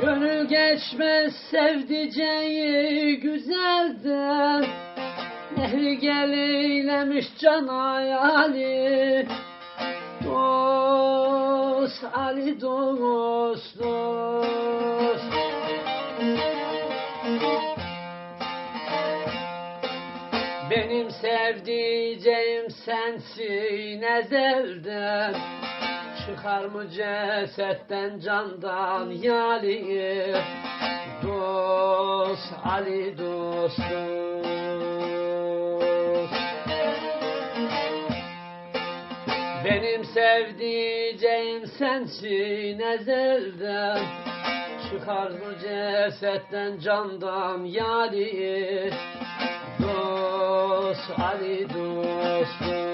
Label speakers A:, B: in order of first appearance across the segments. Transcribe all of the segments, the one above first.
A: Gönül geçmez sevdiceği güzelden Nehri gel eylemiş can hayali. Dost Ali dost dost. Benim sevdiceğim sensin ezelden Çıkar mı cesetten candan yali Dost Ali dost dost Benim sevdiceğim sensin ezelden. Çıkar mı cesetten candan yali Dost Ali dost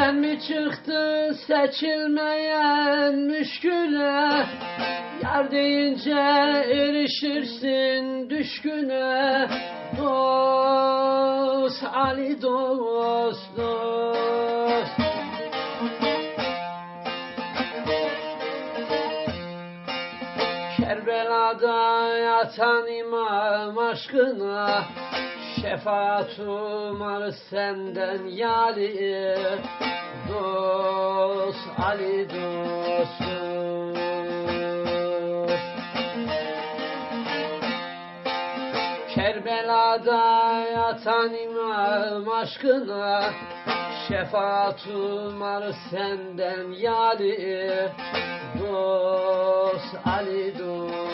A: Sen mi çıktın seçilmeyen müşküle? Yar deyince erişirsin düşküne. Dost Ali dost dost. Kerbela'da yatan imam aşkına Şefaat umarız senden yali. Dost Ali dost dost. Kerbela'da yatan imam aşkına Şefaat umarız senden yali. Dost Ali dost